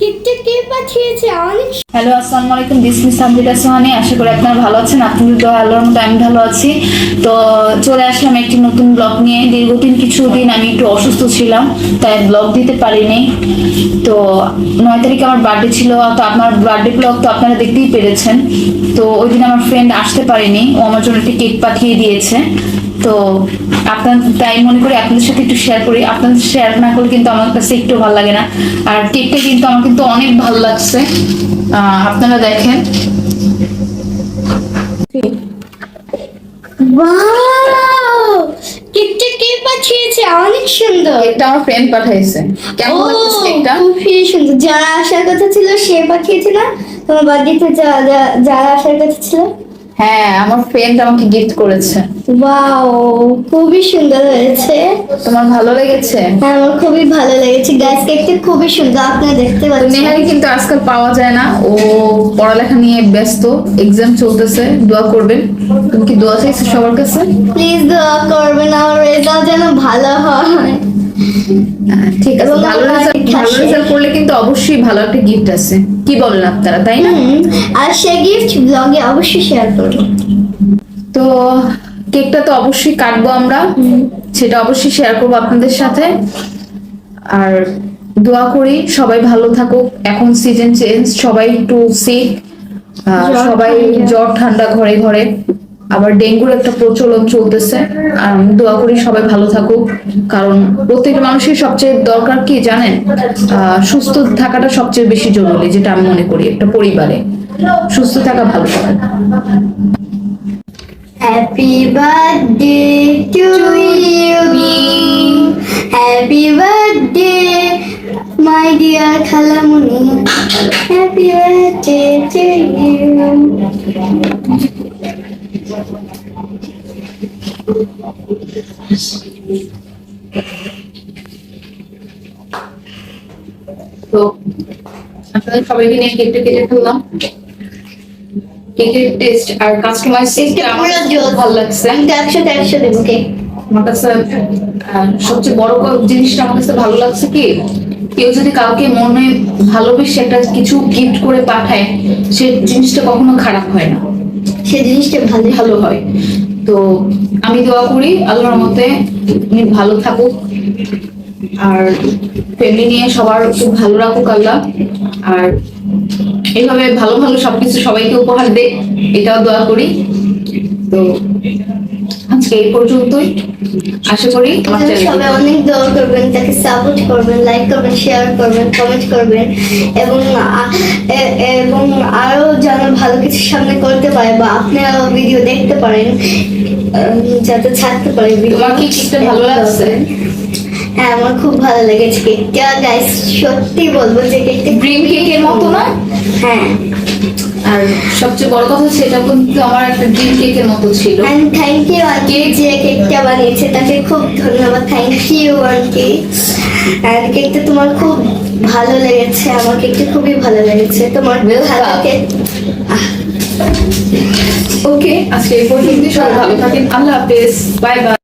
কেকটা কে পাঠিয়েছে অনেক হ্যালো আসসালামু আলাইকুম দিসমি সামরিকা সোহানি আশা করি আপনারা ভালো আছেন আপনাদের দোয়া আল্লাহর মতো আমি ভালো আছি। তো চলে আসলাম একটি নতুন ব্লগ নিয়ে। দীর্ঘদিন কিছুদিন আমি একটু অসুস্থ ছিলাম তাই ব্লগ দিতে পারিনি। তো নয় তারিখে আমার বার্থডে ছিল তো আপনার বার্থডে ব্লগ তো আপনারা দেখতেই পেরেছেন। তো ওই দিন আমার ফ্রেন্ড আসতে পারেনি ও আমার জন্য একটি কেক পাঠিয়ে দিয়েছে। তো আপনার তাই মনে করি আপনাদের সাথে একটু শেয়ার করি। আপনাদের শেয়ার না করলে কিন্তু আমার কাছে একটু ভালো লাগে না। আর কেকটা কিন্তু আমার কিন্তু অনেক ভালো লাগছে। আপনারা দেখেন। ওয়াও কেকটা কে পাঠিয়েছে? অনেক সুন্দর। কেকটা আমার ফ্রেন্ড পাঠাইছে। কেমন ও, লাগছে কেকটা খুবই সুন্দর। যারা আসার কথা ছিল সে পাঠিয়েছে না তোমার বার্থডেতে যারা আসার কথা ছিল। হ্যাঁ আমার ফ্রেন্ড আমাকে গিফট করেছে। ওয়াও খুবই সুন্দর হয়েছে। তোমার ভালো লেগেছে? হ্যাঁ আমার খুবই ভালো লেগেছে। গাছ কেকটা খুবই সুন্দর আপনারা দেখতে পাচ্ছেন। নেহারি কিন্তু আজকাল পাওয়া যায় না। ও পড়ালেখা নিয়ে ব্যস্ত এক্সাম চলতেছে দোয়া করবেন। তুমি কি দোয়া চাইছো সবার কাছে? প্লিজ দোয়া করবেন আমার রেজাল্ট যেন ভালো হয়। আহ, ঠিক আছে ভালো রেজাল্ট ভালো রেজাল্ট করলে অবশ্যই ভালো একটা গিফট আছে। কি বলেন আপনারা তাই না? আর সে গিফট ব্লগে অবশ্যই শেয়ার করব। তো কেকটা তো অবশ্যই কাটবো আমরা। সেটা অবশ্যই শেয়ার করব আপনাদের সাথে। আর দোয়া করি সবাই ভালো থাকুক। এখন সিজন চেঞ্জ সবাই একটু সিক সবাই জ্বর ঠান্ডা ঘরে ঘরে। আবার ডেঙ্গুর একটা প্রচলন চলতেছে। দোয়া করি সবাই ভালো থাকুক। কারণ প্রত্যেকটা মানুষের সবচেয়ে দরকার কি জানেন? সুস্থ থাকাটা সবচেয়ে বেশি জরুরি, যেটা আমি মনে করি, একটা পরিবারে। সুস্থ থাকা ভালো থাকা happy birthday to you happy birthday my dear খালামুনি happy birthday to you তো আপনাদের সবাইকে নিয়ে কেকটা কেটে ফেললাম কেকের টেস্ট আর আমার ভালো লাগছে। একশো দেবো কেক আমার কাছে সবচেয়ে বড় জিনিসটা আমার কাছে ভালো লাগছে কি কেউ যদি কাউকে মনে ভালোবেসে একটা কিছু গিফট করে পাঠায় সে জিনিসটা কখনো খারাপ হয় না। সে জিনিসটা ভালো ভালো হয়। তো আমি দোয়া করি আল্লাহর মতে উনি ভালো থাকুক। আর ফ্যামিলি নিয়ে সবার খুব ভালো রাখুক আল্লাহ। আর এইভাবে ভালো ভালো সবকিছু সবাইকে উপহার দে, এটাও দোয়া করি। তো আজকে এই পর্যন্তই। আশা করি সবাই অনেক দোয়া করবেন তাকে সাপোর্ট করবেন লাইক করবেন শেয়ার করবেন কমেন্ট করবেন এবং এবং আরও যেন ভালো কিছু সামনে করতে পারে বা আপনারাও ভিডিও দেখতে পারেন যাতে ছাড়তে পারে video। তোমার ভালো লাগছে? হ্যাঁ আমার খুব ভালো লেগেছে কেকটা গাইস সত্যি বলব যে কেকটা ড্রিম কেকের মতো না? হ্যাঁ। আর সবচেয়ে বড় কথা সেটা কিন্তু আমার একটা ড্রিম কেকের মতো ছিল। অ্যান্ড থ্যাংক ইউ আন্টি যে কেকটা বানিয়েছে তাকে খুব ধন্যবাদ। থ্যাংক ইউ আন্টি আর কেকটা তোমার খুব ভালো লেগেছে আমার কেকটা খুবই ভালো লেগেছে। তোমার কেক ওকে আজকে এই পর্যন্ত সবাই ভালো থাকেন। আল্লাহ হাফেজ। Bye bye